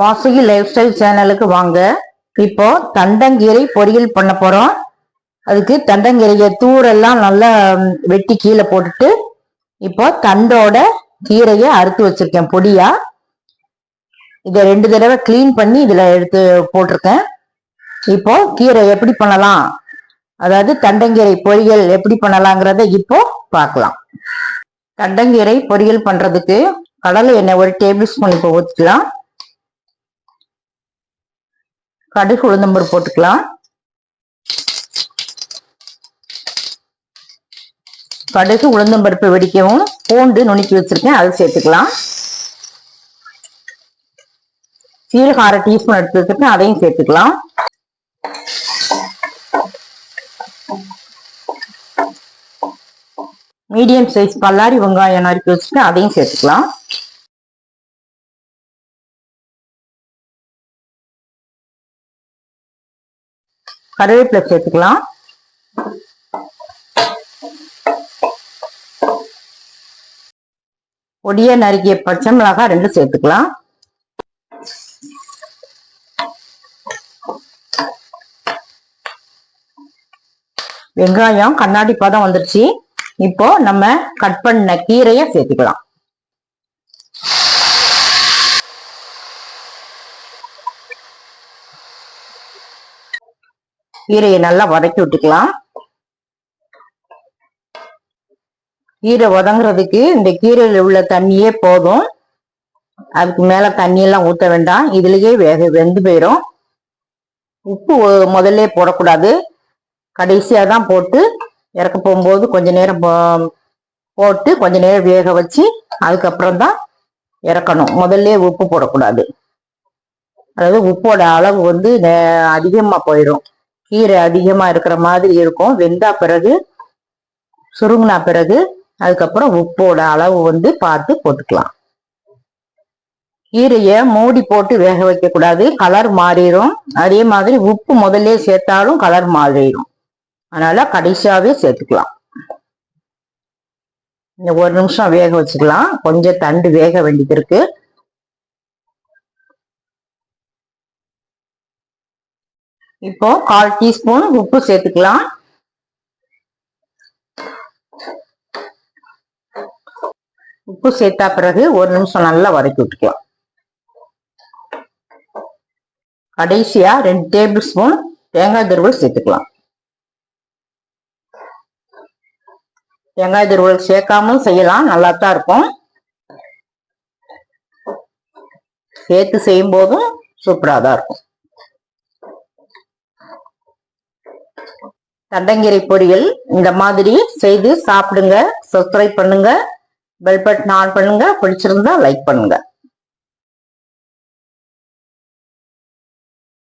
Vasuki life style சேனலுக்கு வாங்க. இப்போ தண்டங்கீரை பொரியல் பண்ண போறோம். அதுக்கு தண்டங்கீரையை தூரெல்லாம் நல்லா வெட்டி கீழே போட்டுட்டு இப்போ தண்டோட கீரையை அறுத்து வச்சிருக்கேன் பொடியா. இதை ரெண்டு தடவை க்ளீன் பண்ணி இதில் எடுத்து போட்டிருக்கேன். இப்போ கீரை எப்படி பண்ணலாம்? அதாவது தண்டங்கீரை பொரியல் எப்படி பண்ணலாங்கிறத இப்போ பார்க்கலாம். தண்டங்கீரை பொரியல் பண்ணுறதுக்கு கடலை எண்ணெய் ஒரு டேபிள் ஸ்பூன் இப்போ ஊற்றிக்கலாம் கடுகு உளுந்தம்பருப்பு போட்டுக்கலாம். கடுகு உளுந்தம்பருப்பு வெடிக்கவும் பூண்டு நுணுக்கி வச்சிருக்கேன் அதை சேர்த்துக்கலாம். சீரகம் அரை டீஸ்பூன் எடுத்து வச்சிருக்கேன் அதையும் சேர்த்துக்கலாம். மீடியம் சைஸ் பல்லாரி வெங்காயம் நறுக்கி வச்சுட்டு அதையும் சேர்த்துக்கலாம். கருவேப்பிலை சேர்த்துக்கலாம். பொடிய நறுக்கிய பச்சை மிளகாய் ரெண்டு சேர்த்துக்கலாம். வெங்காயம் கண்ணாடி பதம் வந்துருச்சு. இப்போ நம்ம கட் பண்ண கீரைய சேர்த்துக்கலாம். கீரையை நல்லா வதக்கி விட்டுக்கலாம். கீரை வதங்குறதுக்கு இந்த கீரையில் உள்ள தண்ணியே போதும். அதுக்கு மேல தண்ணியெல்லாம் ஊற்ற வேண்டாம். இதுலயே வேக வெந்து போயிடும் உப்பு முதல்ல போடக்கூடாது. கடைசியா தான் போட்டு இறக்க போகும்போது கொஞ்ச நேரம் போட்டு கொஞ்ச நேரம் வேக வச்சு அதுக்கப்புறம் தான் இறக்கணும். முதல்ல உப்பு போடக்கூடாது. அதாவது உப்போட அளவு வந்து நே- போயிடும் கீரை அதிகமா இருக்கிற மாதிரி இருக்கும். வெந்தா பிறகு சுருங்கினா பிறகு அதுக்கப்புறம் உப்போட அளவு வந்து பார்த்து போட்டுக்கலாம். கீரையை மூடி போட்டு வேக வைக்க கூடாது. கலர் மாறிடும். அதே மாதிரி உப்பு முதல்ல சேர்த்தாலும் கலர் மாறிடும். அதனால கடைசியாவே சேர்த்துக்கலாம். இந்த ஒரு நிமிஷம் வேக வச்சுக்கலாம். கொஞ்சம் தண்டு வேக வேண்டியது இருக்கு. இப்போ கால் டீஸ்பூன் உப்பு சேர்த்துக்கலாம். உப்பு சேர்த்தா பிறகு ஒரு நிமிஷம் நல்லா வதக்கி விட்டுக்கலாம். கடைசியா ரெண்டு டேபிள் ஸ்பூன் தேங்காய் துருவல் சேர்த்துக்கலாம். தேங்காய் துருவல் சேர்க்காமலும் செய்யலாம் நல்லா தான் இருக்கும். சேர்த்து செய்யும் போதும் சூப்பராக தான் இருக்கும். தண்டங்கீரை பொரியல் இந்த மாதிரி செய்து சாப்பிடுங்க சப்ஸ்கிரைப் பண்ணுங்க பெல் பட்டன் ஆன் பண்ணுங்க பிடிச்சிருந்தா லைக் பண்ணுங்க.